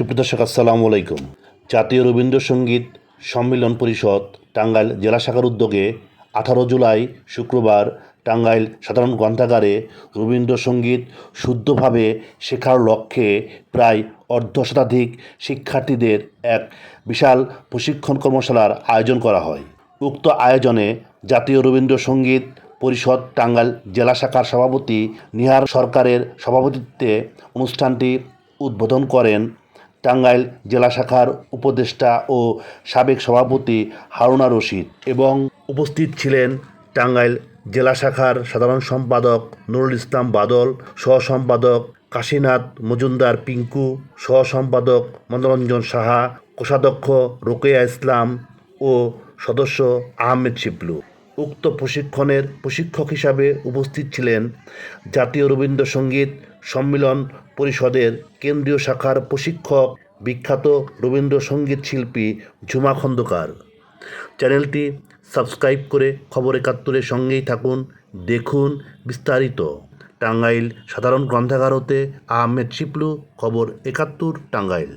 সুপ্রদর্শক আসসালামু আলাইকুম। জাতীয় রবীন্দ্রসঙ্গীত সম্মিলন পরিষদ টাঙ্গাইল জেলা শাখার উদ্যোগে আঠারো জুলাই শুক্রবার টাঙ্গাইল সাধারণ গ্রন্থাগারে রবীন্দ্রসঙ্গীত শুদ্ধভাবে শেখার লক্ষ্যে প্রায় অর্ধ শতাধিক শিক্ষার্থীদের এক বিশাল প্রশিক্ষণ কর্মশালার আয়োজন করা হয়। উক্ত আয়োজনে জাতীয় রবীন্দ্রসঙ্গীত পরিষদ টাঙ্গাইল জেলা শাখার সভাপতি নিহার সরকারের সভাপতিত্বে অনুষ্ঠানটি উদ্বোধন করেন টাঙ্গাইল জেলা শাখার উপদেষ্টা ও সাবেক সভাপতি হারুনা রশিদ এবং উপস্থিত ছিলেন টাঙ্গাইল জেলা শাখার সাধারণ সম্পাদক নুরুল ইসলাম বাদল সহ সম্পাদক কাশীনাথ মজুমদার পিঙ্কু সহ সম্পাদক মনোরঞ্জন সাহা, কোষাধ্যক্ষ রোকেয়া ইসলাম ও সদস্য আহমেদ শিবলু। উক্ত প্রশিক্ষণের প্রশিক্ষক হিসাবে উপস্থিত ছিলেন জাতীয় রবীন্দ্রসঙ্গীত সম্মিলন পরিষদের কেন্দ্রীয় শাখার প্রশিক্ষক বিখ্যাত রবীন্দ্রসঙ্গীত শিল্পী ঝুমা খন্দকার। চ্যানেলটি সাবস্ক্রাইব করে খবর একাত্তরের সঙ্গেই থাকুন, দেখুন বিস্তারিত। টাঙ্গাইল সাধারণ গ্রন্থাগার হতে আহমেদ শিপলু, খবর একাত্তর, টাঙ্গাইল।